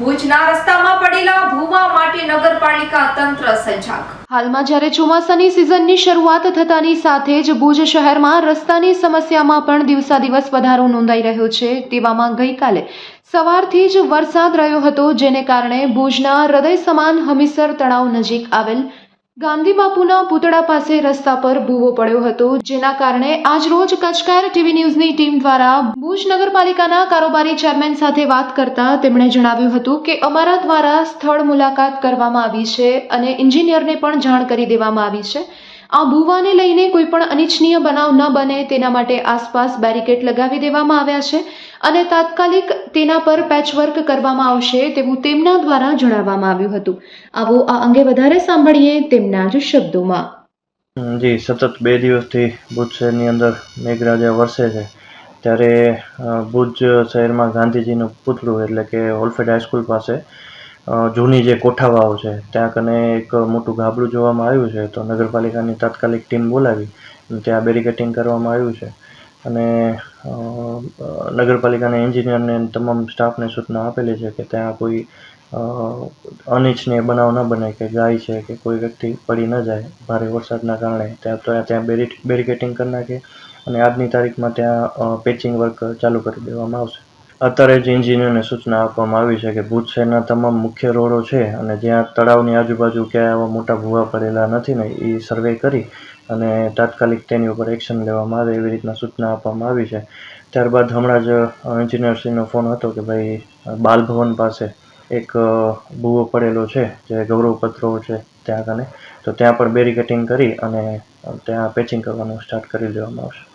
ભુજના રસ્તામાં પડેલા ભૂવા માટે નગરપાલિકા તંત્ર સજાગ. હાલમાં જ્યારે ચોમાસાની સિઝનની શરૂઆત થતાની સાથે જ ભુજ શહેરમાં રસ્તાની સમસ્યામાં પણ દિવસાદિવસ વધારો નોંધાઈ રહ્યો છે. તેવામાં ગઈકાલે સવારથી જ વરસાદ રહ્યો હતો, જેને કારણે ભુજના હૃદય સમાન હમીસર તળાવ નજીક આવેલ ગાંધી બાપુના પૂતળા પાસે રસ્તા પર ભૂવો પડ્યો હતો, જેના કારણે આજરોજ કચકાર ટીવી ન્યૂઝની ટીમ દ્વારા ભુજ નગરપાલિકાના કારોબારી ચેરમેન સાથે વાત કરતા તેમણે જણાવ્યું હતું કે અમારા દ્વારા સ્થળ મુલાકાત કરવામાં આવી છે અને એન્જિનિયરને પણ જાણ કરી દેવામાં આવી છે. આ ભૂવાને લઈને કોઈ પણ અનિચ્છનીય બનાવ ન બને તેના માટે આસપાસ બેરિકેડ લગાવી દેવામાં આવ્યા છે અને તાત્કાલિક તેના પર પેચવર્ક કરવામાં આવશે તેવું તેમના દ્વારા જણાવવામાં આવ્યું હતું. આવો આ અંગે વધારે સાંભળીએ તેમના જ શબ્દોમાં. જી, સતત બે દિવસથી ભુજ શહેરની અંદર મેઘરાજા વરસે છે. ત્યારે ભુજ શહેરમાં ગાંધીજીનું પુતળું એટલે કે હોલફેડ હાઈસ્કૂલ પાસે જૂની જે કોઠાવાઓ છે, ત્યાં કને એક મોટું ગાબડું જોવામાં આવ્યું છે, તો નગરપાલિકાની તાત્કાલિક ટીમ બોલાવી ત્યાં બેરિકેટિંગ કરવામાં આવ્યું છે. અને નગરપાલિકાના એન્જિનિયરને તમામ સ્ટાફને સૂચના આપેલી છે કે ત્યાં કોઈ અનિચ્છનીય બનાવ ન બને કે ગાય છે કે કોઈ વ્યક્તિ પડી ન જાય ભારે વરસાદના કારણે. ત્યાં તો ત્યાં બેરી બેરિકેટિંગ કરી નાખે અને આજની તારીખમાં ત્યાં પેચિંગ વર્ક ચાલુ કરી દેવામાં આવશે. અત્યારે જ એન્જિનિયરને સૂચના આપવામાં આવી છે કે ભુજ શહેરના તમામ મુખ્ય રોડો છે અને જ્યાં તળાવની આજુબાજુ ક્યાંય આવા મોટા ભૂવા પડેલા નથી ને એ સર્વે કરી અને તાત્કાલિક તેની ઉપર એક્શન લેવામાં આવે એવી રીતના સૂચના આપવામાં આવી છે. ત્યારબાદ હમણાં જ એન્જિનિયરશ્રીનો ફોન હતો કે ભાઈ, બાલભવન પાસે એક ભૂવો પડેલો છે, જે ગૌરવપત્રો છે ત્યાં કને તો ત્યાં પણ બેરિકેટિંગ કરી અને ત્યાં પેચિંગ કરવાનું સ્ટાર્ટ કરી દેવામાં આવશે.